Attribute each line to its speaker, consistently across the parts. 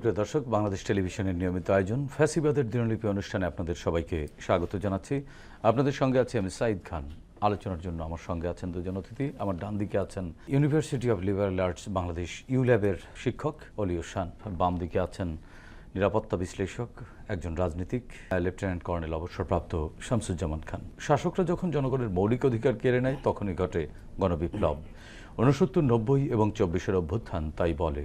Speaker 1: সুপ্রিয় দর্শক, বাংলাদেশ টেলিভিশনের নিয়মিত আয়োজন ফ্যাসিবাদের দিনলিপি অনুষ্ঠানে আপনাদের সবাইকে স্বাগত জানাচ্ছি। আপনাদের সঙ্গে আছে আমি সাইদ খান। আলোচনার জন্য আমার সঙ্গে আছেন দুজন অতিথি। আমার ডান দিকে আছেন university of liberal arts Bangladesh ইউল্যাবের শিক্ষক অলিও শান। বাম দিকে আছেন নিরাপত্তা বিশ্লেষক, একজন রাজনীতিক, লেফটেন্যান্ট কর্নেল অবসরপ্রাপ্ত শামসুজ্জামান খান। শাসকরা যখন জনগণের মৌলিক অধিকার কেড়ে নেয়, তখনই ঘটে গণবিপ্লব। উনসত্তর, নব্বই এবং চব্বিশের অভ্যুত্থান, তাই বলে।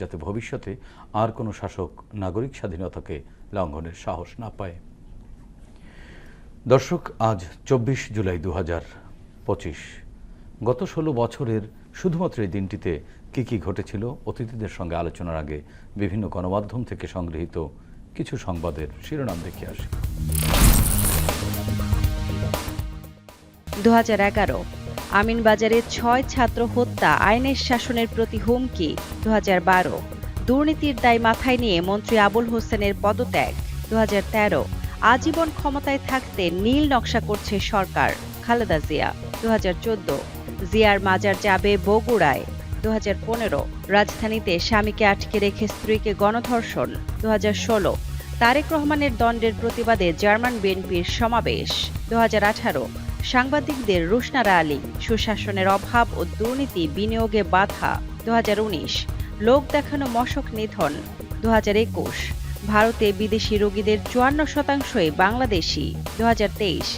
Speaker 1: যাতে ভবিষ্যতে আর কোনো শাসক নাগরিক স্বাধীনতাকে লঙ্ঘনের সাহস না পায়। দর্শক, আজ চব্বিশ জুলাই দু পঁচিশ। গত ষোলো বছরের শুধুমাত্র এই দিনটিতে কি কি ঘটেছিল, অতিথিদের সঙ্গে আলোচনার আগে বিভিন্ন গণমাধ্যম থেকে সংগৃহীত কিছু সংবাদের শিরোনাম দেখে আসি।
Speaker 2: দু আমিনবাজারে ছয় ছাত্র হত্যা, আইনের শাসনের প্রতি হুমকি, দুহাজার বারো। দুর্নীতির দায় মাথায় নিয়ে মন্ত্রী আবুল হোসেনের পদত্যাগ দু আজীবন ক্ষমতায় থাকতে নীল নকশা করছে সরকার, খালেদা জিয়া, দুহাজার চোদ্দ। জিয়ার মাজার যাবে বগুড়ায় দু হাজার পনেরো। রাজধানীতে স্বামীকে আটকে রেখে স্ত্রীকে গণধর্ষণ দু হাজার ষোলো। তারেক রহমানের দণ্ডের প্রতিবাদে জার্মান বিএনপির সমাবেশ দু হাজার আঠারো। সাংবাদিকদের রুশনারা আলী, সুশাসনের অভাব ও দুর্নীতি বিনিয়োগে বাধা দু হাজার উনিশ। লোক দেখানো মশক নিধন দু হাজার একুশ। ভারতে বিদেশি রোগীদের চুয়ান্ন শতাংশই বাংলাদেশি দু হাজার তেইশ।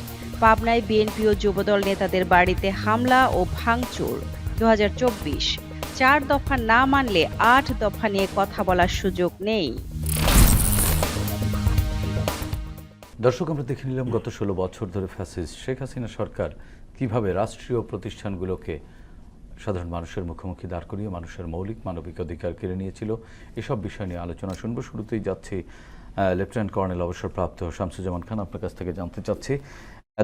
Speaker 2: পাবনায় বিএনপি ও যুবদল নেতাদের বাড়িতে হামলা ও ভাঙচুর দু চার দফা না মানলে আট দফা নিয়ে কথা বলার সুযোগ নেই।
Speaker 1: দর্শক, আমরা দেখে নিলাম গত ষোলো বছর ধরে ফ্যাসিস্ট শেখ হাসিনা সরকার কীভাবে রাষ্ট্রীয় প্রতিষ্ঠানগুলোকে সাধারণ মানুষের মুখোমুখি দাঁড় করিয়ে, মানুষের মৌলিক মানবিক অধিকার কেড়ে নিয়েছিল, এসব বিষয় নিয়ে আলোচনা শুনব। শুরুতেই যাচ্ছি লেফটেন্যান্ট কর্নেল অবসরপ্রাপ্ত শামসুজ্জামান খান আপনার কাছ থেকে জানতে চাচ্ছি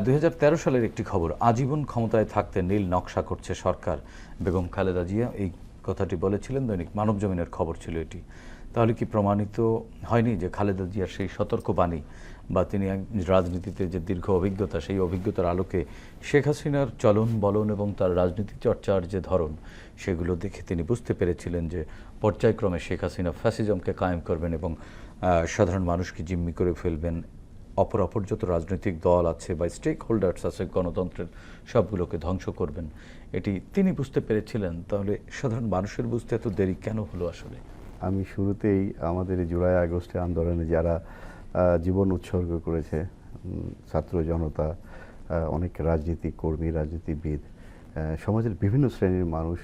Speaker 1: দুই হাজার তেরো সালের একটি খবর, আজীবন ক্ষমতায় থাকতে নীল নকশা করছে সরকার, বেগম খালেদা জিয়া, এই কথাটি বলেছিলেন, দৈনিক মানব জমিনের খবর ছিল এটি। তাহলে কি প্রমাণিত হয়নি যে খালেদা জিয়ার সেই সতর্ক বাণী বা তিনি রাজনীতিতে যে দীর্ঘ অভিজ্ঞতা, সেই অভিজ্ঞতার আলোকে শেখ হাসিনার চলন বলন এবং তার রাজনীতি চর্চার যে ধরন, সেগুলো দেখে তিনি বুঝতে পেরেছিলেন যে পর্যায়ক্রমে শেখ হাসিনা ফ্যাসিজমকে কায়েম করবেন এবং সাধারণ মানুষকে জিম্মি করে ফেলবেন। অপর অপর যত রাজনৈতিক দল আছে বা স্টেক হোল্ডার্স আছে, গণতন্ত্রের সবগুলোকে ধ্বংস করবেন। এটি তিনি বুঝতে পেরেছিলেন। তাহলে সাধারণ মানুষের বুঝতে এত দেরি কেন হলো আসলে?
Speaker 3: আমি শুরুতেই আমাদের জুলাই আগস্টে আন্দোলনে যারা জীবন উৎসর্গ করেছে ছাত্র জনতা অনেক রাজনীতিক কর্মী রাজনীতিবিদ সমাজের বিভিন্ন শ্রেণির মানুষ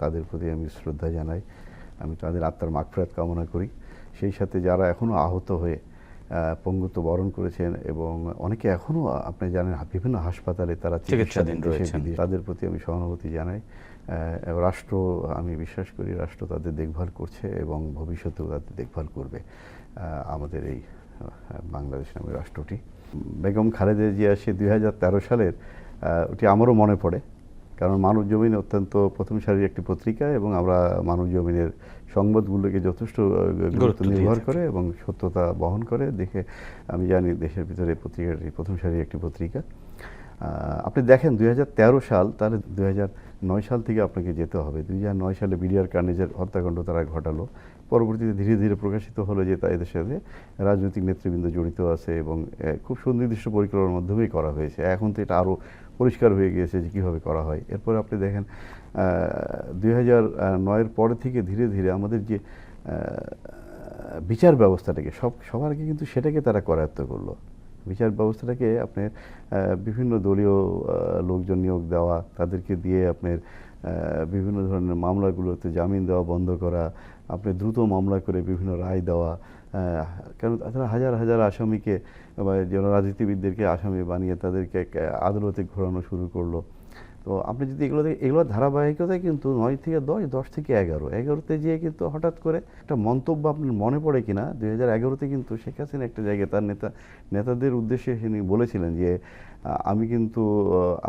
Speaker 3: তাদের প্রতি আমি শ্রদ্ধা জানাই। আমি তাদের আত্মার মাগফরাত কামনা করি। সেই সাথে যারা এখনও আহত হয়ে পঙ্গুত্ব বরণ করেছেন এবং অনেকে এখনও আপনি জানেন বিভিন্ন হাসপাতালে তারা
Speaker 1: চিকিৎসাধীন রয়েছেন।
Speaker 3: তাদের প্রতি আমি সহানুভূতি জানাই। রাষ্ট্র আমি বিশ্বাস করি রাষ্ট্র তাদের দেখভাল করছে এবং ভবিষ্যতেও তাদের দেখভাল করবে আমাদের এই বাংলাদেশ নামের রাষ্ট্রটি। বেগম খালেদা জিয়া সে দুই হাজার তেরো সালের ওটি আমারও মনে পড়ে কারণ মানব জমিন অত্যন্ত প্রথম সারির একটি পত্রিকা এবং আমরা মানব জমিনের সংবাদগুলোকে যথেষ্ট গুরুত্ব নির্ভর করে এবং সত্যতা বহন করে। দেখে আমি জানি দেশের ভিতরে পত্রিকাটি প্রথম সারির একটি পত্রিকা। আপনি দেখেন দুই হাজার তেরো সাল তাহলে দু হাজার নয় সাল থেকে আপনাকে যেতে হবে। দুই হাজার নয় সালে বিডিআর কার্নেজের হত্যাকাণ্ড তারা ঘটালো। পরবর্তীতে ধীরে ধীরে প্রকাশিত হলো যে এদের সাথে রাজনৈতিক নেতৃবৃন্দ জড়িত আছে এবং খুব সুনির্দিষ্ট পরিকল্পনার মাধ্যমেই করা হয়েছে। এখন তো এটা আরও পরিষ্কার হয়ে গিয়েছে যে কীভাবে করা হয়। এরপরে আপনি দেখেন দুই হাজার নয়ের পরে থেকে ধীরে ধীরে আমাদের যে বিচার ব্যবস্থাটাকে সব, সবার আগে কিন্তু সেটাকে তারা করায়ত্ত করল। বিচার ব্যবস্থাটাকে আপনার বিভিন্ন দলীয় লোকজন নিয়োগ দেওয়া, তাদেরকে দিয়ে আপনার বিভিন্ন ধরনের মামলাগুলোতে জামিন দেওয়া বন্ধ করা, আপনি দ্রুত মামলা করে বিভিন্ন রায় দেওয়া কেন তাছাড়া হাজার হাজার আসামিকে বা যেন রাজনীতিবিদদেরকে আসামি বানিয়ে তাদেরকে আদালতে ঘোরানো শুরু করল। তো আপনি যদি এগুলো এগুলোর ধারাবাহিকতায় কিন্তু নয় থেকে দশ দশ থেকে এগারো। এগারোতে যেয়ে কিন্তু হঠাৎ করে একটা মন্তব্য আপনার মনে পড়ে কিনা, দুই হাজার এগারোতে কিন্তু শেখ হাসিনা একটা জায়গায় তার নেতা, নেতাদের উদ্দেশ্যে তিনি বলেছিলেন যে আমি কিন্তু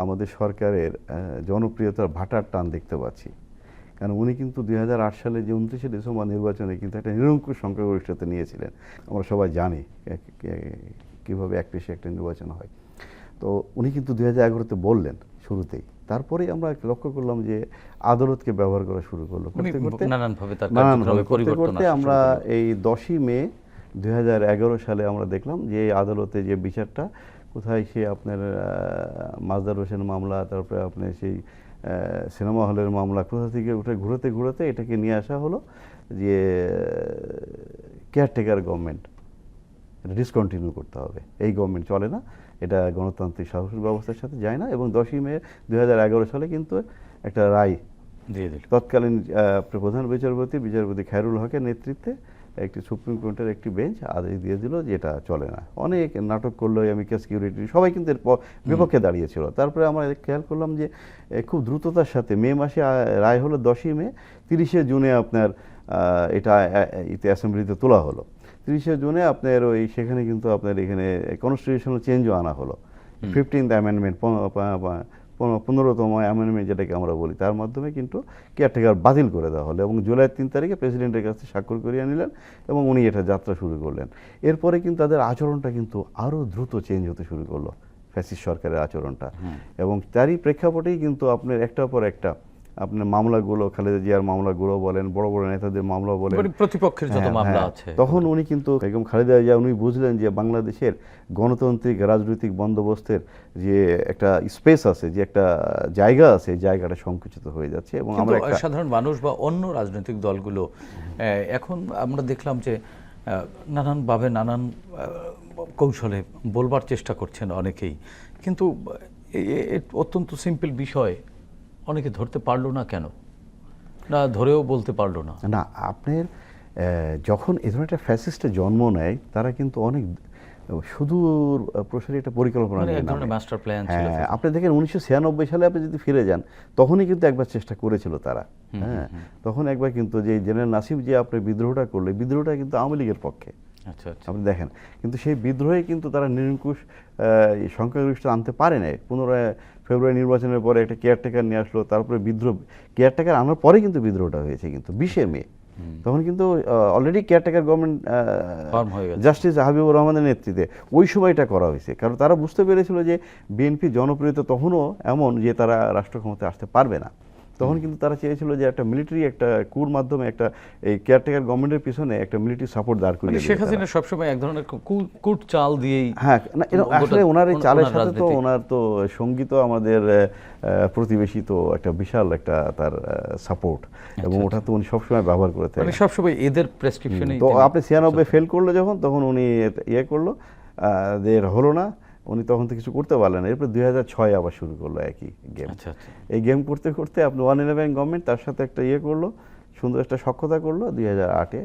Speaker 3: আমাদের সরকারের জনপ্রিয়তার ভাটার টান দেখতে পাচ্ছি। কারণ উনি কিন্তু দুই হাজার আট সালে যে উনত্রিশে ডিসেম্বর নির্বাচনে কিন্তু একটা নিরঙ্কুশ সংখ্যাগরিষ্ঠতা নিয়েছিলেন। আমরা সবাই জানি কীভাবে এক পেশে একটা নির্বাচন হয়। তো উনি কিন্তু দুই হাজার এগারোতে বললেন শুরুতেই। তারপরেই আমরা লক্ষ্য করলাম যে আদালতকে ব্যবহার করা শুরু করল। করতে করতে
Speaker 1: নানানভাবে তার
Speaker 3: নানানভাবে
Speaker 1: কার্যক্রমে
Speaker 3: করতে করতে আমরা এই দশই মে দু হাজার এগারো সালে আমরা দেখলাম যে এই আদালতে যে বিচারটা কোথায় সে আপনার মাজদার হোসেন মামলা তারপরে আপনার সেই সিনেমা হলের মামলা কোথা থেকে উঠে ঘুরতে ঘুরতে এটাকে নিয়ে আসা হলো যে কেয়ারটেকার গভর্নমেন্ট ডিসকন্টিনিউ করতে হবে। এই গভর্নমেন্ট চলে না। এটা গণতান্ত্রিক শাসন ব্যবস্থার সাথে যায় না এবং দশই মে দু হাজার এগারো সালে কিন্তু একটা রায়
Speaker 1: দিয়ে দিল।
Speaker 3: তৎকালীন প্রধান বিচারপতি বিচারপতি খায়রুল হকের নেতৃত্বে একটি সুপ্রিম কোর্টের একটি বেঞ্চ আদেশ দিয়ে দিল যে এটা চলে না। অনেক নাটক করল আমিকা সিকিউরিটি সবাই কিন্তু এর বিপক্ষে দাঁড়িয়েছিল। তারপরে আমরা খেয়াল করলাম যে খুব দ্রুততার সাথে মে মাসে রায় হলো দশই মে তিরিশে জুনে আপনার এটা অ্যাসেম্বলিতে তোলা হলো। তিরিশে জুনে আপনার ওই সেখানে কিন্তু আপনার এখানে কনস্টিটিউশনাল চেঞ্জও আনা হলো। ফিফটিন্থ অ্যামেন্ডমেন্ট পনেরোতম অ্যামেন্ডমেন্ট যেটাকে আমরা বলি তার মাধ্যমে কিন্তু কেয়ারটেকার বাতিল করে দেওয়া হলো এবং জুলাই তিন তারিখে প্রেসিডেন্টের কাছে স্বাক্ষর করিয়ে নিলেন এবং উনি এটা যাত্রা শুরু করলেন। এরপরে কিন্তু তাদের আচরণটা কিন্তু আরও দ্রুত চেঞ্জ হতে শুরু করল ফ্যাসিস্ট সরকারের আচরণটা। এবং তারই প্রেক্ষাপটেই কিন্তু আপনার একটার পর একটা আপনার মামলাগুলো খালেদা জিয়ার মামলাগুলো বলেন বড় বড় নেতাদের মামলা বলেন।
Speaker 1: প্রতিপক্ষের যত
Speaker 3: হ্যাঁ,
Speaker 1: মামলা
Speaker 3: হ্যাঁ।
Speaker 1: আছে।
Speaker 3: তখন উনি কিন্তু বেগম খালেদা জিয়া উনি বুঝলেন যে বাংলাদেশের গণতান্ত্রিক রাজনৈতিক বন্দোবস্তের যে একটা স্পেস আছে যে একটা জায়গা আছে জায়গাটা সংকুচিত হয়ে যাচ্ছে এবং আমরা একটা
Speaker 1: সাধারণ মানুষ বা অন্য রাজনৈতিক দলগুলো এখন আমরা দেখলাম যে নানানভাবে নানান কৌশলে বলবার চেষ্টা করছেন অনেকেই। কিন্তু অত্যন্ত সিম্পল বিষয় অনেকে ধরতে পারল না কেন? না ধরেও বলতে পারল না।
Speaker 3: না আপনার যখন এ ধরনের একটা ফ্যাসিস্টের জন্ম নেয় তারা কিন্তু অনেক সুদূর প্রসারী একটা পরিকল্পনা
Speaker 1: মানে মাস্টার প্ল্যান ছিল
Speaker 3: হ্যাঁ আপনি দেখেন উনিশশো ছিয়ানব্বই সালে আপনি যদি ফিরে যান তখনই কিন্তু একবার চেষ্টা করেছিল তারা। হ্যাঁ তখন একবার কিন্তু যে জেনারেল নাসিব যে আপনি বিদ্রোহটা করলে বিদ্রোহটা কিন্তু আওয়ামী লীগের পক্ষে। আপনি দেখেন কিন্তু সেই বিদ্রোহে কিন্তু তারা নিরঙ্কুশ সংখ্যাগরিষ্ঠ আনতে পারে নাই। পুনরায় ফেব্রুয়ারি নির্বাচনের পরে একটা কেয়ারটেকার নিয়ে আসলো তারপরে বিদ্রোহ কেয়ারটেকার আনার পরে কিন্তু বিদ্রোহটা হয়েছে কিন্তু বিশে মে। তখন কিন্তু অলরেডি কেয়ারটেকার গভর্নমেন্ট
Speaker 1: হয়ে।
Speaker 3: জাস্টিস হাবিবুর রহমানের নেতৃত্বে ওই সময়টা করা হয়েছে। কারণ তারা বুঝতে পেরেছিল যে বিএনপি জনপ্রিয়তা তখনও এমন যে তারা রাষ্ট্র ক্ষমতায় আসতে পারবে না। তখন কিন্তু তারা চেয়েছিল যে একটা মিলিটারি একটা কুর মাধ্যমে একটা এই কেয়ারটেকার গভর্নমেন্টের পিছনে একটা মিলিটারি সাপোর্ট দাঁড়
Speaker 1: মানে
Speaker 3: করিয়ে
Speaker 1: শেখ হাসিনা সবসময় এক ধরনের কুট চাল দিয়েই
Speaker 3: হ্যাঁ না আসলে ওনার এই চালের সাথে তো ওনার তো সংগীত আমাদের প্রতিবেশী তো একটা বিশাল একটা তার সাপোর্ট এবং ওটা তো উনি সবসময় ব্যবহার করে
Speaker 1: আচ্ছা, মানে
Speaker 3: থাকেন
Speaker 1: সবসময় এদের প্রেসক্রিপশনে
Speaker 3: তো আপনি ছিয়ানব্বই ফেল করল যখন তখন উনি ইয়ে করল যে হলো না উনি তখন তো কিছু করতে পারলেন এরপর দুই হাজার ছয় আবার শুরু করল একই গেম
Speaker 1: আচ্ছা আচ্ছা।
Speaker 3: এই গেম করতে করতে আপনি ওয়ান ইলেভেন গভর্নমেন্ট তার সাথে একটা ইয়ে করল সুন্দর একটা সক্ষতা করল দুই হাজার আটে।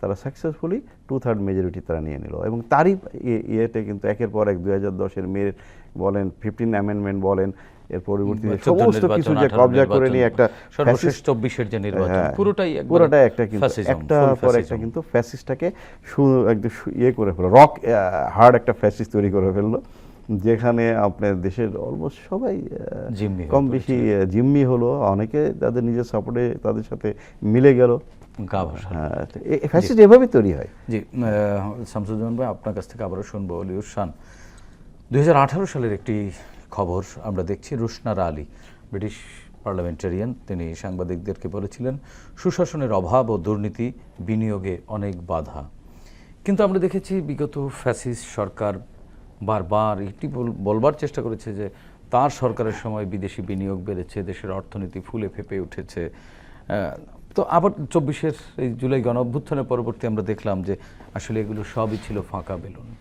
Speaker 3: তারা সাকসেসফুলি টু থার্ড মেজরিটি তারা নিয়ে নিল এবং তারই ইয়ে- ইয়েতে কিন্তু একের পর এক দুই হাজার দশের মে বলেন ফিফটিন অ্যামেন্ডমেন্ট বলেন এর পরিবর্তিতে
Speaker 1: 14
Speaker 3: সমস্ত কিছু যে কবজা করে নিয়ে একটা
Speaker 1: সর্বশেষ চব্বিশের যে নির্বাচন
Speaker 3: হ্যাঁ,
Speaker 1: পুরোটাই
Speaker 3: পুরোটাই একটা কিন্তু একটা পর একটা কিন্তু ফ্যাসিস্টটাকে একদম ইয়ে করে ফেলল রক হার্ড একটা ফ্যাসিস্ট তৈরি করে ফেলল যেখানে আপনার দেশের অলমোস্ট সবাই
Speaker 1: জিম্মি
Speaker 3: কম বেশি জিম্মি হলো অনেকে তাদের নিজের সাপোর্টে তাদের সাথে মিলে গেল। ফ্যাসিস্ট এভাবেই তৈরি হয়।
Speaker 1: জি শামসুজ্জামান ভাই আপনার কাছ থেকে আবারও শুনব অলিউর শান। দুই সালের একটি খবর আমরা দেখছি, রুশনারা আলী, ব্রিটিশ পার্লামেন্টারিয়ান। তিনি সাংবাদিকদেরকে বলেছিলেন, সুশাসনের অভাব ও দুর্নীতি বিনিয়োগে অনেক বাধা। কিন্তু আমরা দেখেছি, বিগত ফ্যাসিস সরকার বারবার এটি বল- বলবার চেষ্টা করেছে যে তার সরকারের সময় বিদেশি বিনিয়োগ বেড়েছে, দেশের অর্থনীতি ফুলে ফেপে উঠেছে। তো আবার চব্বিশের এই জুলাই গণ অভ্যুত্থানের পরবর্তী আমরা দেখলাম যে আসলে এগুলো সবই ছিল ফাঁকা বেলুন।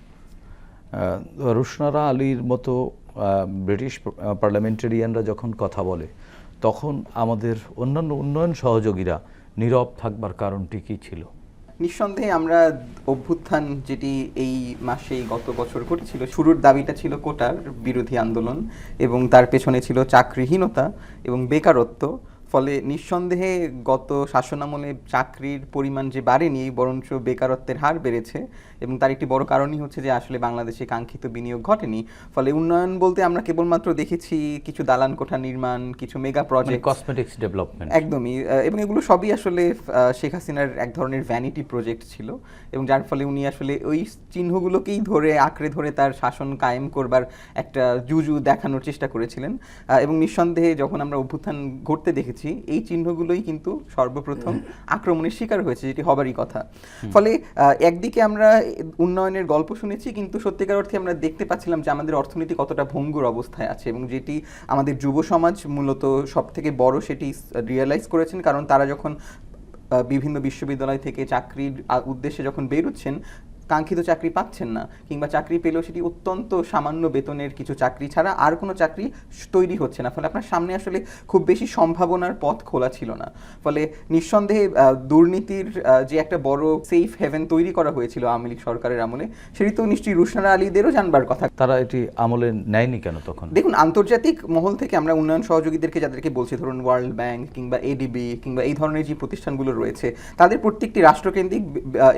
Speaker 1: রুশনারা আলীর মতো ব্রিটিশ পার্লামেন্টারিয়ানরা যখন কথা বলে, তখন আমাদের অন্যান্য উন্নয়ন সহযোগীরা নীরব থাকবার কারণটি কী ছিল?
Speaker 4: নিঃসন্দেহে আমরা অভ্যুত্থান যেটি এই মাসেই গত বছর ঘটেছিল, শুরুর দাবিটা ছিল কোটার বিরোধী আন্দোলন এবং তার পেছনে ছিল চাকরিহীনতা এবং বেকারত্ব। ফলে নিঃসন্দেহে গত শাসনামলে চাকরির পরিমাণ যে বাড়েনি, বরঞ্চ বেকারত্বের হার বেড়েছে। এবং তার একটি বড় কারণই হচ্ছে যে আসলে বাংলাদেশে কাঙ্ক্ষিত বিনিয়োগ ঘটেনি। ফলে উন্নয়ন বলতে আমরা কেবলমাত্র দেখেছি কিছু দালান কোঠা নির্মাণ কিছু মেগা প্রজেক্ট
Speaker 1: কসমেটিক্স ডেভেলপমেন্ট
Speaker 4: একদমই। এবং এগুলো সবই আসলে শেখ হাসিনার এক ধরনের ভ্যানিটি প্রজেক্ট ছিল এবং যার ফলে উনি আসলে ওই চিহ্নগুলোকেই ধরে আঁকড়ে ধরে তার শাসন কায়েম করবার একটা জুজু দেখানোর চেষ্টা করেছিলেন। এবং নিঃসন্দেহে যখন আমরা অভ্যুত্থান ঘটতে দেখেছি এই চিহ্নগুলোই কিন্তু সর্বপ্রথম আক্রমণের শিকার হয়েছে যেটি হবারই কথা। ফলে একদিকে আমরা উন্নয়নের গল্প শুনেছি, কিন্তু সত্যিকার অর্থে আমরা দেখতে পাচ্ছিলাম যে আমাদের অর্থনীতি কতটা ভঙ্গুর অবস্থায় আছে এবং যেটি আমাদের যুব সমাজ মূলত সব থেকে বড় সেটি রিয়েলাইজ করেছেন। কারণ তারা যখন বিভিন্ন বিশ্ববিদ্যালয় থেকে চাকরির উদ্দেশ্যে যখন বেরোচ্ছেন কাঙ্ক্ষিত চাকরি পাচ্ছেন না কিংবা চাকরি পেলেও সেটি অত্যন্ত সামান্য বেতনের কিছু চাকরি ছাড়া আর কোনো চাকরি তৈরি হচ্ছে না। ফলে আপনার সামনে আসলে খুব বেশি সম্ভাবনার পথ খোলা ছিল না। ফলে নিঃসন্দেহে দুর্নীতির যে একটা বড় সেফ হেভেন তৈরি করা হয়েছিল আওয়ামী লীগ সরকারের আমলে সেটি তো নিশ্চয়ই রুশনারা আলীদেরও জানবার কথা।
Speaker 1: তারা এটি আমলে নেয়নি কেন তখন?
Speaker 4: দেখুন আন্তর্জাতিক মহল থেকে আমরা উন্নয়ন সহযোগীদেরকে যাদেরকে বলছি ধরুন ওয়ার্ল্ড ব্যাংক কিংবা এডিবি কিংবা এই ধরনের যে প্রতিষ্ঠানগুলো রয়েছে তাদের প্রত্যেকটি রাষ্ট্রকেন্দ্রিক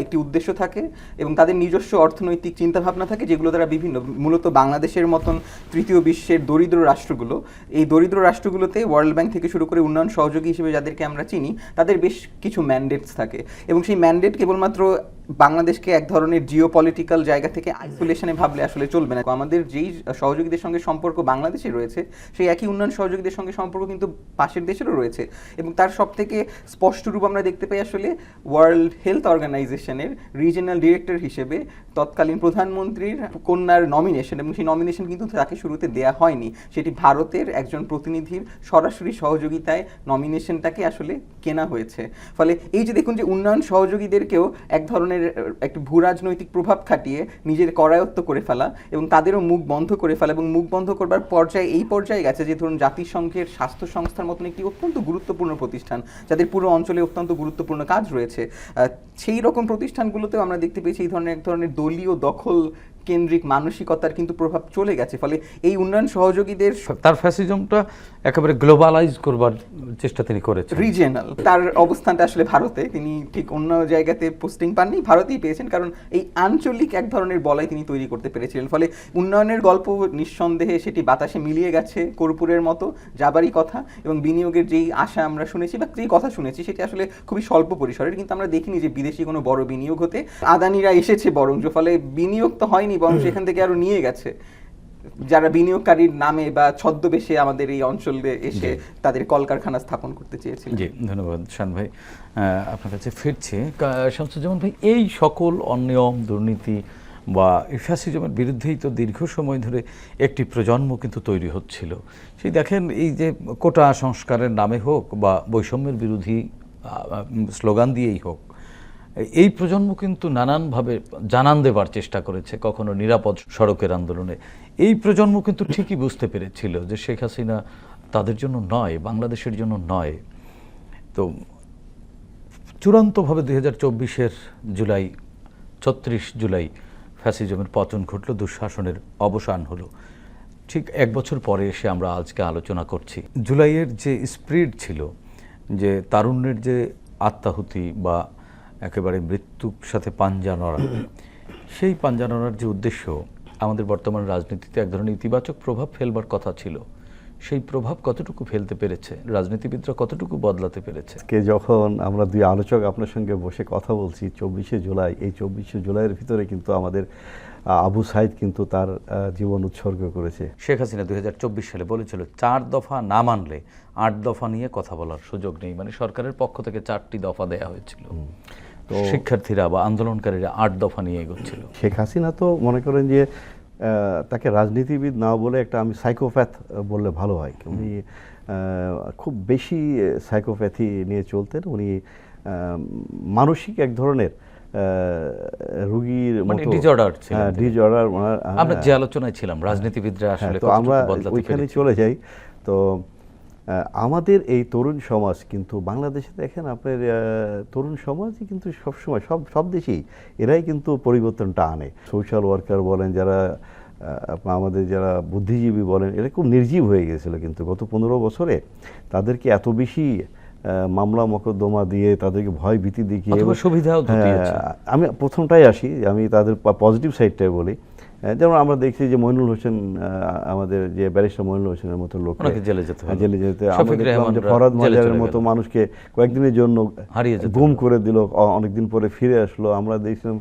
Speaker 4: একটি উদ্দেশ্য থাকে এবং তাদের নিজস্ব অর্থনৈতিক চিন্তাভাবনা থাকে যেগুলো তারা বিভিন্ন, মূলত বাংলাদেশের মতন তৃতীয় বিশ্বের দরিদ্র রাষ্ট্রগুলো। এই দরিদ্র রাষ্ট্রগুলোতে ওয়ার্ল্ড ব্যাংক থেকে শুরু করে উন্নয়ন সহযোগী হিসেবে যাদেরকে আমরা চিনি, তাদের বেশ কিছু ম্যান্ডেটস থাকে। এবং সেই ম্যান্ডেট কেবলমাত্র বাংলাদেশকে এক ধরনের জিও পলিটিক্যাল জায়গা থেকে আইসোলেশনে ভাবলে আসলে চলবে না। আমাদের যেই সহযোগীদের সঙ্গে সম্পর্ক বাংলাদেশে রয়েছে, সেই একই উন্নয়ন সহযোগীদের সঙ্গে সম্পর্ক কিন্তু পাশের দেশেরও রয়েছে। এবং তার সব থেকে স্পষ্ট রূপ আমরা দেখতে পাই আসলে ওয়ার্ল্ড হেলথ অর্গানাইজেশনের রিজিনাল ডিরেক্টর হিসেবে তৎকালীন প্রধানমন্ত্রীর কন্যার নমিনেশন এবং সেই নমিনেশন কিন্তু তাকে শুরুতে দেয়া হয়নি। সেটি ভারতের একজন প্রতিনিধির সরাসরি সহযোগিতায় নমিনেশনটাকে আসলে কেনা হয়েছে। ফলে এই যে দেখুন যে উন্নয়ন সহযোগীদেরকেও এক ধরনের আহ, একটি ভূ রাজনৈতিক প্রভাব খাটিয়ে নিজের করায়ত্ত করে ফেলা এবং তাদেরও মুখ বন্ধ করে ফেলা এবং মুখ বন্ধ করবার পর্যায়ে এই পর্যায়ে গেছে যে ধরুন জাতিসংঘের স্বাস্থ্য সংস্থার মতন একটি অত্যন্ত গুরুত্বপূর্ণ প্রতিষ্ঠান যাদের পুরো অঞ্চলে অত্যন্ত গুরুত্বপূর্ণ কাজ রয়েছে। সেই রকম প্রতিষ্ঠানগুলোতেও আমরা দেখতে পেয়েছি এই ধরনের এক ধরনের দলীয় দখল কেন্দ্রিক মানসিকতার কিন্তু প্রভাব চলে গেছে। ফলে এই উন্নয়ন সহযোগীদের
Speaker 1: তার ফ্যাসিজমটা একেবারে গ্লোবালাইজ করবার চেষ্টা তিনি করেছেন।
Speaker 4: রিজিয়নাল তার অবস্থানটা আসলে ভারতে। তিনি ঠিক অন্য জায়গাতে পোস্টিং পাননি ভারতেই পেয়েছেন। কারণ এই আঞ্চলিক এক ধরনের বলাই তিনি তৈরি করতে পেরেছিলেন। ফলে উন্নয়নের গল্প নিঃসন্দেহে সেটি বাতাসে মিলিয়ে গেছে কর্পূরের মতো যাবারই কথা। এবং বিনিয়োগের যেই আশা আমরা শুনেছি বা যেই কথা শুনেছি সেটি আসলে খুবই স্বল্প পরিসরের। কিন্তু আমরা দেখিনি যে বিদেশি কোনো বড় বিনিয়োগ হতে আদানিরা এসেছে বরং ফলে বিনিয়োগ তো হয়নি বরং সেখান থেকে আরও নিয়ে গেছে। যারা বিনিয়োগকারীর নামে বা ছদ্মবেশে আমাদের এই অঞ্চলে এসে তাদের কলকারখানা স্থাপন করতে চেয়েছিলেন।
Speaker 1: জি ধন্যবাদ শান ভাই। আপনার কাছে ফিরছে। শামসুজ্জামান ভাই এই সকল অনিয়ম দুর্নীতি বা ফ্যাসিজমের বিরুদ্ধেই তো দীর্ঘ সময় ধরে একটি প্রজন্ম কিন্তু তৈরি হচ্ছিল। সেই দেখেন এই যে কোটা সংস্কারের নামে হোক বা বৈষম্যের বিরোধী স্লোগান দিয়েই হোক এই প্রজন্ম কিন্তু নানানভাবে জানান দেবার চেষ্টা করেছে কখনো নিরাপদ সড়কের আন্দোলনে। এই প্রজন্ম কিন্তু ঠিকই বুঝতে পেরেছিল যে শেখ হাসিনা তাদের জন্য নয়, বাংলাদেশের জন্য নয়। তো চূড়ান্তভাবে দুই হাজার চব্বিশের জুলাই, ছত্রিশ জুলাই ফ্যাসিজমের পতন ঘটল, দুঃশাসনের অবসান হলো। ঠিক এক বছর পরে এসে আমরা আজকে আলোচনা করছি। জুলাইয়ের যে স্প্রিড ছিল, যে তারুণ্যের যে আত্মাহুতি বা একেবারে মৃত্যুর সাথে পাঞ্জা নড়া। সেই পাঞ্জা নড়ার যে উদ্দেশ্য আমাদের বর্তমান রাজনীতিতে এক ধরনের ইতিবাচক প্রভাব ফেলবার কথা ছিল। সেই প্রভাব কতটুকু ফেলতে পেরেছে রাজনীতিবিদরা কতটুকু বদলাতে পেরেছে?
Speaker 3: কে যখন আমরা দুই আলোচক আপনার সঙ্গে বসে কথা বলছি চব্বিশে জুলাই এই চব্বিশে জুলাইয়ের ভিতরে কিন্তু আমাদের আবু সাইদ কিন্তু তার জীবন উৎসর্গ করেছে।
Speaker 1: শেখ হাসিনা দুই হাজার চব্বিশ সালে বলেছিল চার দফা না মানলে আট দফা নিয়ে কথা বলার সুযোগ নেই। মানে সরকারের পক্ষ থেকে চারটি দফা দেয়া হয়েছিল। শিক্ষার্থীরা বা আন্দোলনকারীরা আট দফা নিয়ে এগোচ্ছিল।
Speaker 3: শেখ হাসিনা তো মনে করেন যে তাকে রাজনীতিবিদ না বলে একটা আমি সাইকোপ্যাথ বললে ভালো হয়। উনি খুব বেশি সাইকোপ্যাথি নিয়ে চলতেন। উনি মানসিক এক ধরনের রুগীর
Speaker 1: মানে ছিলেন
Speaker 3: হ্যাঁ ডিজঅর্ডার
Speaker 1: আমরা যে আলোচনায় ছিলাম রাজনীতিবিদরা আসলে
Speaker 3: হ্যাঁ, তো আমরা ওইখানে চলে যাই। তো আমাদের এই তরুণ সমাজ কিন্তু বাংলাদেশে দেখেন আপনার তরুণ সমাজই কিন্তু সবসময় সব সব দেশেই এরাই কিন্তু পরিবর্তনটা আনে সোশ্যাল ওয়ার্কার বলেন যারা আপনার আমাদের যারা বুদ্ধিজীবী বলেন এরা খুব নির্জীব হয়ে গেছিল কিন্তু গত পনেরো বছরে তাদেরকে এত বেশি মামলা মকদ্দমা দিয়ে তাদেরকে ভয় ভীতি দেখিয়ে
Speaker 1: সুবিধাও তো
Speaker 3: হ্যাঁ। আমি প্রথমটাই আসি আমি তাদের পজিটিভ সাইডটাই বলি যেমন আমরা দেখছি যে মইনুল হোসেন আমাদের যে ব্যারিস্টার মইনুল হোসেনের মতো লোক
Speaker 1: জেলে যেতে হলো।
Speaker 3: জেলে যেতে ফরাদ মজারের মতো মানুষকে কয়েকদিনের জন্য
Speaker 1: হারিয়ে
Speaker 3: গুম করে দিল অনেকদিন পরে ফিরে আসলো। আমরা দেখছিলাম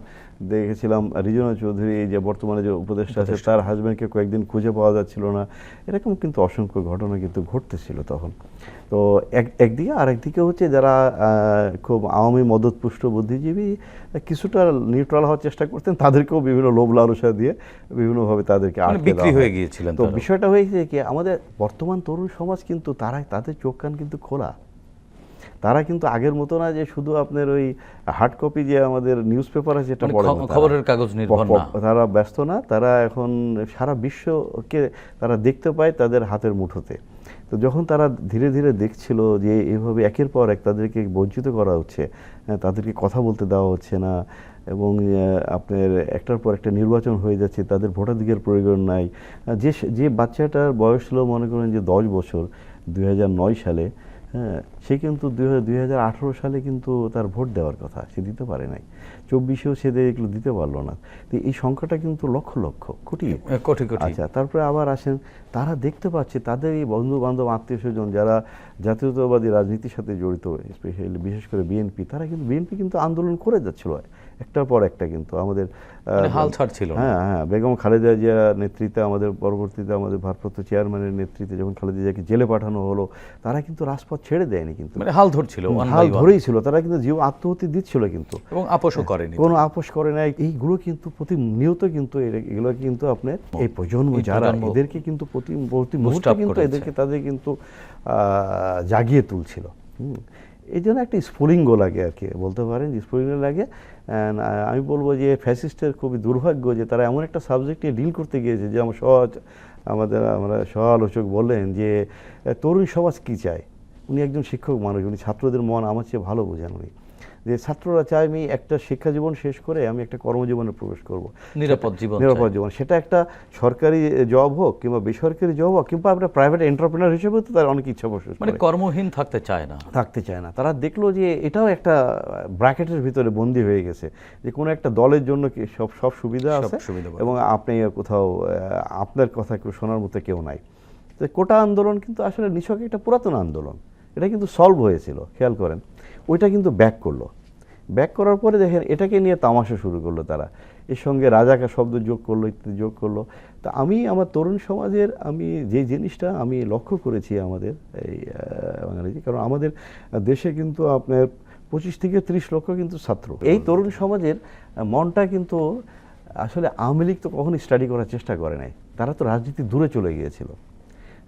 Speaker 3: দেখেছিলাম রিজনা চৌধুরী যে বর্তমানে যে উপদেষ্টা আছে তার হাজব্যান্ডকে কয়েকদিন খুঁজে পাওয়া যাচ্ছিল না। এরকম কিন্তু অসংখ্য ঘটনা কিন্তু ঘটতেছিল তখন। তো এক একদিকে আর একদিকে হচ্ছে যারা খুব আওয়ামী মদতপুষ্ট বুদ্ধিজীবী কিছুটা নিউট্রাল হওয়ার চেষ্টা করতেন তাদেরকেও বিভিন্ন লোভ লালসা দিয়ে বিভিন্নভাবে তাদেরকে
Speaker 1: মানে বিক্রি হয়ে। গিয়েছিলেন
Speaker 3: তো বিষয়টা হয়েছে কি আমাদের বর্তমান তরুণ সমাজ কিন্তু তারা তাদের চোখ কান কিন্তু খোলা। তারা কিন্তু আগের মতো না যে শুধু আপনার ওই হার্ড কপি যে আমাদের নিউজ পেপার আছে যেটা
Speaker 1: মানে
Speaker 3: পড়ে।
Speaker 1: খবরের কাগজ নির্ভর না।
Speaker 3: তারা ব্যস্ত না তারা এখন সারা বিশ্বকে তারা দেখতে পায় তাদের হাতের মুঠোতে তো যখন তারা ধীরে ধীরে দেখছিল যে এভাবে একের পর এক তাদেরকে বঞ্চিত করা হচ্ছে হ্যাঁ, তাদেরকে কথা বলতে দেওয়া হচ্ছে না এবং আপনার একটার পর একটা নির্বাচন হয়ে যাচ্ছে তাদের ভোটাধিকার প্রয়োজন নাই যে যে বাচ্চাটার বয়স ছিল মনে করেন যে দশ বছর দু হাজার নয় সালে হ্যাঁ সে কিন্তু দুই হাজার আঠেরো সালে কিন্তু তার ভোট দেওয়ার কথা সে দিতে পারে নাই। চব্বিশেও সে এগুলো দিতে পারল না। তো এই সংখ্যাটা কিন্তু লক্ষ লক্ষ কোটি।
Speaker 1: কোটি কোটি।
Speaker 3: আচ্ছা তারপরে আবার আসেন তারা দেখতে পাচ্ছে তাদের এই বন্ধু বান্ধব আত্মীয় স্বজন যারা জাতীয়তাবাদী রাজনীতির সাথে জড়িত স্পেশালি বিশেষ করে বিএনপি তারা কিন্তু বিএনপি কিন্তু আন্দোলন করে যাচ্ছিল। একটার পর একটা কিন্তু আমাদের
Speaker 1: মানে হাল ছাড়ছিল না।
Speaker 3: হ্যাঁ হ্যাঁ বেগম খালেদা জিয়ার নেতৃত্বে আমাদের পরবর্তীতে আমাদের ভারপ্রাপ্ত চেয়ারম্যানের নেতৃত্বে যখন খালেদা জিয়াকে জেলে পাঠানো হলো তারা কিন্তু রাজপথ ছেড়ে দেয়নি কিন্তু।
Speaker 1: মানে হাল ধরছিল
Speaker 3: হাল ধরেই ছিল তারা কিন্তু জীব আত্মহত্যা দিচ্ছিল কিন্তু।
Speaker 1: এবং আপোষও করেনি।
Speaker 3: কোনো আপোষ করে নাই। এইগুলো কিন্তু প্রতিনিয়ত কিন্তু এগুলো কিন্তু আপনার এই প্রজন্ম যারা এদেরকে কিন্তু প্রতি প্রতি মুহূর্তে কিন্তু এদেরকে তাদের কিন্তু আহ, জাগিয়ে তুলছিল। হুম। এই জন্য একটা স্ফুলিঙ্গ লাগে আর কি, বলতে পারেন, স্ফুলিঙ্গ লাগে। আমি বলব যে ফ্যাসিস্টের খুবই দুর্ভাগ্য যে তারা এমন একটা সাবজেক্ট নিয়ে ডিল করতে গিয়েছে যে আমার সহজ, আমাদের, আমরা সহ আলোচক বললেন যে তরুণ সমাজ কী চায়? উনি একজন শিক্ষক মানুষ, উনি ছাত্রদের মন আমার চেয়ে ভালো বোঝেন উনি। যে ছাত্ররা চায় আমি একটা শিক্ষা জীবন শেষ করে আমি একটা কর্মজীবনে প্রবেশ করব।
Speaker 1: নিরাপদ জীবন
Speaker 3: নিরাপদ জীবন। সেটা একটা সরকারি জব হোক কিংবা বেসরকারি জব হোক কিংবা আমরা প্রাইভেট এন্টারপ্রেনার হিসেবে তো তার অনেক ইচ্ছা প্রকাশ
Speaker 1: মানে কর্মহীন থাকতে চায় না।
Speaker 3: থাকতে চায় না। তারা দেখল যে এটাও একটা ব্র্যাকেটের ভিতরে বন্দি হয়ে গেছে যে কোনো একটা দলের জন্য কি সব সব সুবিধা আছে। এবং আপনি কোথাও আপনার কথা কেউ শোনার মতো কেউ নাই। তো কোটা আন্দোলন কিন্তু আসলে নিছক একটা পুরাতন আন্দোলন। এটা কিন্তু সলভ হয়েছিল খেয়াল করেন। ওইটা কিন্তু ব্যাক করল। ব্যাক করার পরে দেখেন এটাকে নিয়ে তামাশা শুরু করল তারা। এর সঙ্গে রাজাকা শব্দ যোগ করল ইত্যাদি যোগ করল। তা আমি আমার তরুণ সমাজের আমি যে জিনিসটা আমি লক্ষ্য করেছি আমাদের এই আহ, বাঙালি কারণ আমাদের দেশে কিন্তু আপনার পঁচিশ থেকে ত্রিশ লক্ষ কিন্তু ছাত্র। এই তরুণ সমাজের মনটা কিন্তু আসলে আওয়ামী লীগ তো কখনো স্টাডি করার চেষ্টা করে নাই। তারা তো রাজনীতি দূরে চলে গিয়েছিল।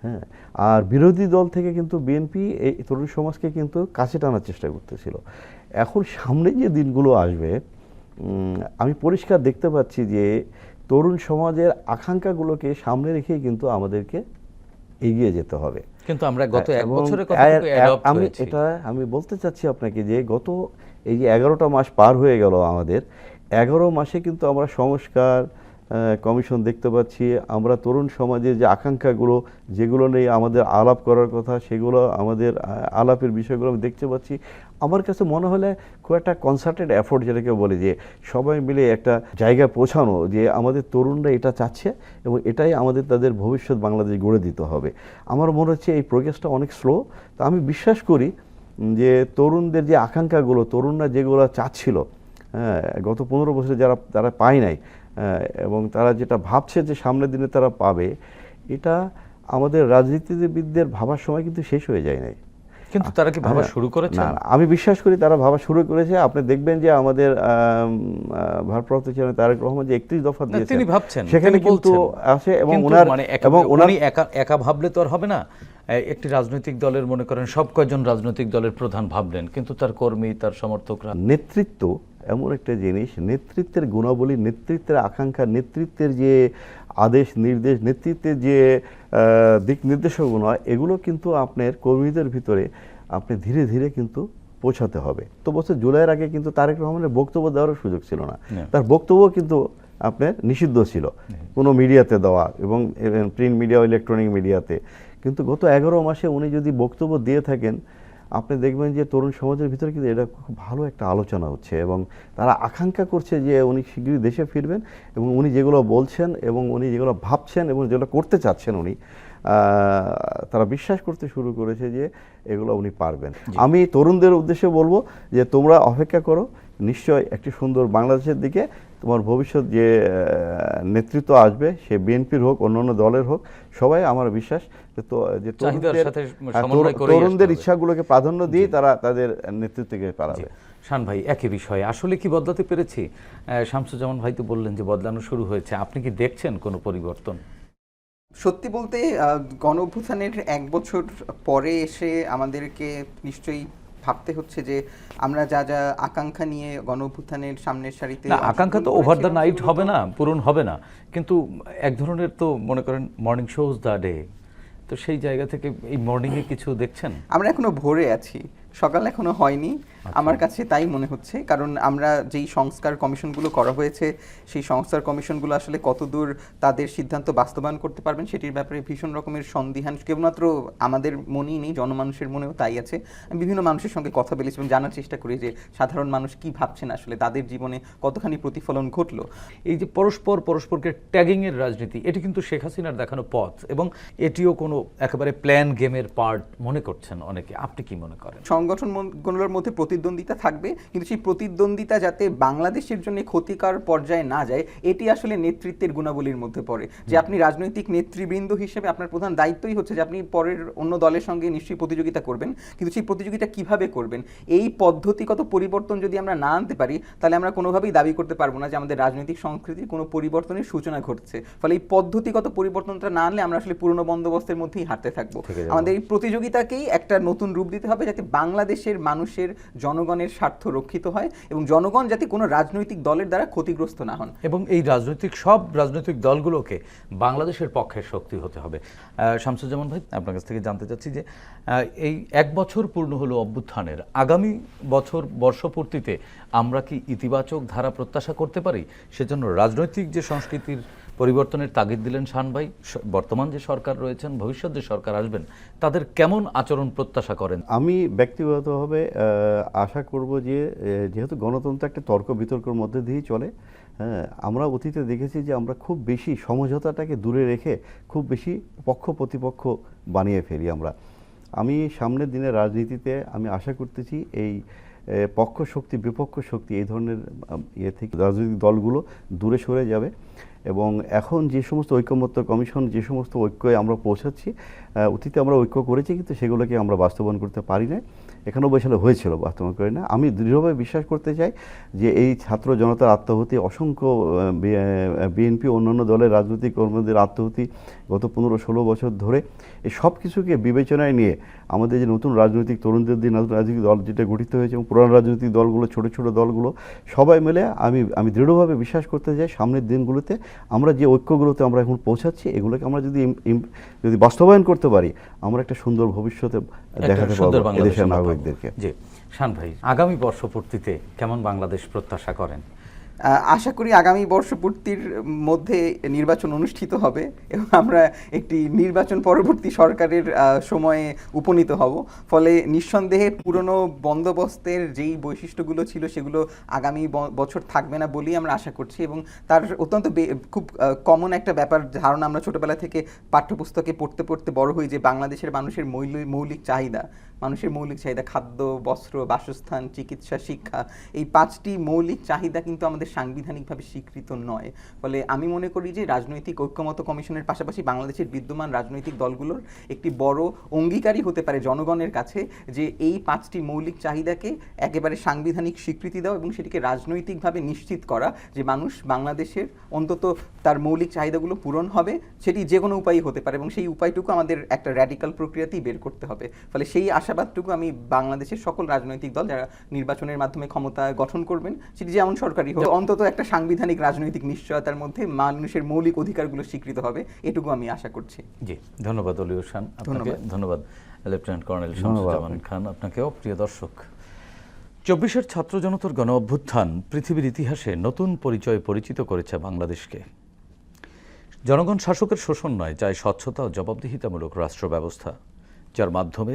Speaker 3: হ্যাঁ আর বিরোধী দল থেকে কিন্তু বিএনপি এই তরুণ সমাজকে কিন্তু কাছে টানার চেষ্টা করতেছিল। এখন সামনে যে দিনগুলো আসবে আমি পরিষ্কার দেখতে পাচ্ছি যে তরুণ সমাজের আকাঙ্ক্ষাগুলোকে সামনে রেখেই কিন্তু আমাদেরকে এগিয়ে যেতে হবে।
Speaker 1: কিন্তু আমরা গত এক
Speaker 3: এ-
Speaker 1: adopt
Speaker 3: আমি এটা আমি বলতে চাচ্ছি আপনাকে যে গত এই যে এগারোটা মাস পার হয়ে গেল আমাদের এগারো মাসে কিন্তু আমরা সংস্কার কমিশন দেখতে পাচ্ছি। আমরা তরুণ সমাজে যে আকাঙ্ক্ষাগুলো, যেগুলো নিয়ে আমাদের আলাপ করার কথা, সেগুলো আমাদের আলাপের বিষয়গুলো আমি দেখতে পাচ্ছি। আমার কাছে মনে হলে খুব একটা কনসার্টেড এফোর্ট যেটাকে বলে যে, সবাই মিলে একটা জায়গায় পৌঁছানো যে, আমাদের তরুণরা এটা চাচ্ছে এবং এটাই আমাদের তাদের ভবিষ্যৎ বাংলাদেশ গড়ে দিতে হবে। আমার মনে হচ্ছে এই প্রোগ্রেসটা অনেক স্লো তো আমি বিশ্বাস করি যে, তরুণদের যে আকাঙ্ক্ষাগুলো, তরুণরা যেগুলো চাচ্ছিল হ্যাঁ গত পনেরো বছরে যারা, তারা পায় নাই এবং তারা যেটা ভাবছে যে সামনের দিনে তারা পাবে এটা আমাদের রাজনীতিবিদদের ভাবার সময় কিন্তু শেষ হয়ে যায় নাই।
Speaker 1: কিন্তু তারা কি ভাবা
Speaker 3: হ্যাঁ,
Speaker 1: শুরু করেছে?
Speaker 3: না আমি বিশ্বাস করি তারা ভাবা শুরু করেছে। আপনি দেখবেন যে আমাদের ভারপ্রাপ্ত চেয়ারম্যান তারেক রহমান যে একত্রিশ দফা
Speaker 1: না,
Speaker 3: দিয়েছেন
Speaker 1: তিনি ভাবছেন
Speaker 3: সেখানে কিন্তু। আছে এবং ওনার
Speaker 1: মানে
Speaker 3: এবং
Speaker 1: উনি একা একা ভাবলে তো আর হবে না। একটি রাজনৈতিক দলের মনে করেন সব কয়জন রাজনৈতিক দলের প্রধান ভাবলেন কিন্তু তার কর্মী তার সমর্থকরা
Speaker 3: নেতৃত্ব এমন একটা জিনিস নেতৃত্বের গুণাবলী নেতৃত্বের আকাঙ্ক্ষা নেতৃত্বের যে আদেশ নির্দেশ নেতৃত্বের যে দিক নির্দেশনা এগুলো কিন্তু আপনার কর্মীদের ভিতরে আপনি ধীরে ধীরে কিন্তু পৌঁছাতে হবে। তো বছর জুলাইয়ের আগে কিন্তু তারেক রহমানের বক্তব্য দেওয়ার সুযোগ ছিল না।
Speaker 1: না।
Speaker 3: তার বক্তব্য কিন্তু আপনার নিষিদ্ধ ছিল। কোনো মিডিয়াতে দেওয়া এবং প্রিন্ট মিডিয়া ইলেকট্রনিক মিডিয়াতে। কিন্তু গত এগারো মাসে উনি যদি বক্তব্য দিয়ে থাকেন আপনি দেখবেন যে তরুণ সমাজের ভিতরে কিন্তু এটা খুব ভালো একটা আলোচনা হচ্ছে এবং তারা আকাঙ্ক্ষা করছে যে উনি শীঘ্রই দেশে ফিরবেন এবং উনি যেগুলো বলছেন এবং উনি যেগুলো ভাবছেন এবং যেগুলো করতে চাচ্ছেন উনি তারা বিশ্বাস করতে শুরু করেছে যে এগুলো উনি পারবেন। আমি তরুণদের উদ্দেশ্যে বলব যে তোমরা অপেক্ষা করো নিশ্চয় একটি সুন্দর বাংলাদেশের দিকে তোমার ভবিষ্যৎ যে নেতৃত্ব আসবে সে বিএনপির হোক অন্যান্য দলের হোক সবাই আমার বিশ্বাস যে তো- যে তরুণদের-
Speaker 1: সাথে
Speaker 3: হ্যাঁ। ইচ্ছাগুলোকে প্রাধান্য দিয়ে তারা তাদের নেতৃত্বকে পারাবে
Speaker 1: শান ভাই একই বিষয়ে। আসলে কি বদলাতে পেরেছি? আহ, শামসুজ্জামান ভাই তো বললেন যে বদলানো শুরু হয়েছে। আপনি কি দেখছেন কোনো পরিবর্তন?
Speaker 4: সত্যি বলতে আহ, গণ এক বছর পরে এসে আমাদেরকে নিশ্চয়ই ভাবতে হচ্ছে যে আমরা যা যা আকাঙ্ক্ষা নিয়ে গণ অভ্যুত্থানের সামনের সারিতে
Speaker 1: আকাঙ্ক্ষা তো ওভার দ্য নাইট হবে না পূরণ হবে না। কিন্তু এক ধরনের তো মনে করেন মর্নিং শোজ দ্য ডে তো সেই জায়গা থেকে এই মর্নিংয়ে কিছু দেখছেন?
Speaker 4: আমরা এখনও ভোরে আছি। সকাল এখনও হয়নি।
Speaker 1: আচ্ছা।
Speaker 4: আমার কাছে তাই মনে হচ্ছে। কারণ আমরা যেই সংস্কার কমিশনগুলো করা হয়েছে সেই সংস্কার কমিশনগুলো আসলে কতদূর তাদের সিদ্ধান্ত বাস্তবায়ন করতে পারবেন সেটির ব্যাপারে ভীষণ রকমের সন্দিহান। কেবলমাত্র আমাদের মনেই নেই জনমানুষের মনেও তাই আছে। আমি বিভিন্ন মানুষের সঙ্গে কথা বলেছি এবং জানার চেষ্টা করি যে সাধারণ মানুষ কি ভাবছেন আসলে তাদের জীবনে কতখানি প্রতিফলন ঘটলো।
Speaker 1: এই যে পরস্পর পরস্পরকে ট্যাগিং এর রাজনীতি এটি কিন্তু শেখ হাসিনার দেখানো পথ এবং এটিও কোনো একেবারে প্ল্যান গেমের পার্ট মনে করছেন অনেকে। আপনি কি মনে করেন?
Speaker 4: সংগঠনগুলোর মধ্যে প্রতিদ্বন্দ্বিতা থাকবে কিন্তু সেই প্রতিদ্বন্দ্বিতা যাতে বাংলাদেশের জন্য ক্ষতিকর পর্যায়ে না যায় এটি আসলে নেতৃত্বের গুণাবলীর মধ্যে পড়ে। যে আপনি রাজনৈতিক নেতৃবৃন্দ হিসেবে আপনার প্রধান দায়িত্বই হচ্ছে যে আপনি পরের অন্য দলের সঙ্গে নিশ্চয়ই প্রতিযোগিতা করবেন কিন্তু সেই প্রতিযোগিতা কীভাবে করবেন? এই পদ্ধতিগত পরিবর্তন যদি আমরা না আনতে পারি তাহলে আমরা কোনোভাবেই দাবি করতে পারব না যে আমাদের রাজনৈতিক সংস্কৃতির কোনো পরিবর্তনের সূচনা ঘটছে। ফলে এই পদ্ধতিগত পরিবর্তনটা না আনলে আমরা আসলে পুরনো বন্দোবস্তের মধ্যেই হাঁটতে থাকব। আমাদের এই প্রতিযোগিতাকেই একটা নতুন রূপ দিতে হবে যাতে বাংলাদেশের মানুষের জনগণের স্বার্থ রক্ষিত হয় এবং জনগণ যাতে কোনো রাজনৈতিক দলের দ্বারা ক্ষতিগ্রস্ত না হন।
Speaker 1: এবং এই রাজনৈতিক, সব রাজনৈতিক দলগুলোকে বাংলাদেশের পক্ষে শক্তি হতে হবে। শামসুজ্জামান ভাই, আপনার কাছ থেকে জানতে চাচ্ছি যে এই এক বছর পূর্ণ হলো অভ্যুত্থানের। আগামী বছর বর্ষপূর্তিতে আমরা কি ইতিবাচক ধারা প্রত্যাশা করতে পারি? সেজন্য রাজনৈতিক যে সংস্কৃতির পরিবর্তনের তাগিদ দিলেন শান ভাই। স- বর্তমান যে সরকার রয়েছেন, ভবিষ্যৎ যে সরকার আসবেন, তাদের কেমন আচরণ প্রত্যাশা করেন?
Speaker 3: আমি ব্যক্তিগতভাবে আশা করব যে যেহেতু গণতন্ত্র একটা তর্ক বিতর্কের মধ্যে দিয়েই চলে হ্যাঁ আমরা অতীতে দেখেছি যে আমরা খুব বেশি সমঝোতাটাকে দূরে রেখে খুব বেশি পক্ষ প্রতিপক্ষ বানিয়ে ফেলি আমরা। আমি সামনের দিনের রাজনীতিতে আমি আশা করতেছি এই পক্ষ শক্তি, বিপক্ষ শক্তি এই ধরনের ইয়ে থেকে রাজনৈতিক দলগুলো দূরে সরে যাবে। এবং এখন যে সমস্ত ঐক্যমত্য কমিশন, যে সমস্ত ঐক্যে আমরা পৌঁছাচ্ছি অতীতে আমরা ঐক্য করেছি, কিন্তু সেগুলোকে আমরা বাস্তবায়ন করতে পারি না এখানেও বৈশালে হয়েছিল বাস্তবায়ন করে না। আমি দৃঢ়ভাবে বিশ্বাস করতে চাই যে এই ছাত্র জনতার আত্মাহুতি অসংখ্য বিএনপি অন্যান্য দলের রাজনৈতিক কর্মীদের আত্মাহুতি গত পনেরো ষোলো বছর ধরে। এই সব কিছুকে বিবেচনায় নিয়ে আমাদের যে নতুন রাজনৈতিক তরুণদের দিয়ে নতুন রাজনৈতিক দল যেটা গঠিত হয়েছে এবং পুরানো রাজনৈতিক দলগুলো ছোট ছোট দলগুলো সবাই মিলে আমি আমি দৃঢ়ভাবে বিশ্বাস করতে চাই সামনের দিনগুলোতে আমরা যে ঐক্যগুলোতে আমরা এখন পৌঁছাচ্ছি এগুলোকে আমরা যদি যদি বাস্তবায়ন করতে পারি আমরা একটা সুন্দর ভবিষ্যতে দেখাতে পারব
Speaker 1: পাবো।
Speaker 3: নাগরিকদেরকে
Speaker 1: জি শান ভাই আগামী বর্ষপূর্তিতে কেমন বাংলাদেশ প্রত্যাশা করেন
Speaker 4: আশা করি আগামী বর্ষপূর্তির মধ্যে নির্বাচন অনুষ্ঠিত হবে এবং আমরা একটি নির্বাচন পরবর্তী সরকারের সময়ে উপনীত হব। ফলে নিঃসন্দেহে পুরনো বন্দোবস্তের যেই বৈশিষ্ট্যগুলো ছিল সেগুলো আগামী বছর থাকবে না বলেই আমরা আশা করছি এবং তার অত্যন্ত খুব কমন একটা ব্যাপার ধারণা আমরা ছোটবেলা থেকে পাঠ্যপুস্তকে পড়তে পড়তে বড় হই যে বাংলাদেশের মানুষের মৌলিক চাহিদা। মানুষের মৌলিক চাহিদা, খাদ্য, বস্ত্র, বাসস্থান, চিকিৎসা, শিক্ষা, এই পাঁচটি মৌলিক চাহিদা কিন্তু আমাদের সাংবিধানিকভাবে স্বীকৃত নয়। ফলে আমি মনে করি যে রাজনৈতিক ঐক্যমত কমিশনের পাশাপাশি বাংলাদেশের বিদ্যমান রাজনৈতিক দলগুলোর একটি বড় অঙ্গীকারই হতে পারে জনগণের কাছে যে এই পাঁচটি মৌলিক চাহিদাকে একেবারে সাংবিধানিক স্বীকৃতি দেওয়া এবং সেটিকে রাজনৈতিকভাবে নিশ্চিত করা যে মানুষ বাংলাদেশের অন্তত তার মৌলিক চাহিদাগুলো পূরণ হবে, সেটি যে কোনো উপায়ই হতে পারে এবং সেই উপায়টুকু আমাদের একটা র্যাডিক্যাল প্রক্রিয়াতেই বের করতে হবে। ফলে সেই আশাবাদটুকু আমি বাংলাদেশের সকল রাজনৈতিক দল যারা নির্বাচনের মাধ্যমে ক্ষমতা গঠন করবেন সেটি যেমন সরকারি হোক অন্তত একটা সাংবিধানিক রাজনৈতিক নিশ্চয়তার মধ্যে মানুষের মৌলিক অধিকারগুলো স্বীকৃত হবে এটুকু আমি আশা করছি।
Speaker 1: জি ধন্যবাদ অলি হোসেন
Speaker 4: ধন্যবাদ।
Speaker 1: ধন্যবাদ লেফটেন্যান্ট কর্নেল শামসুজ্জামান খান আপনাকেও প্রিয় দর্শক। চব্বিশের ছাত্র জনতার গণ অভ্যুত্থান পৃথিবীর ইতিহাসে নতুন পরিচয় পরিচিত করেছে বাংলাদেশকে। জনগণ শাসকের শোষণ নয় চাই স্বচ্ছতা ও জবাবদিহিতামূলক রাষ্ট্র ব্যবস্থা যার মাধ্যমে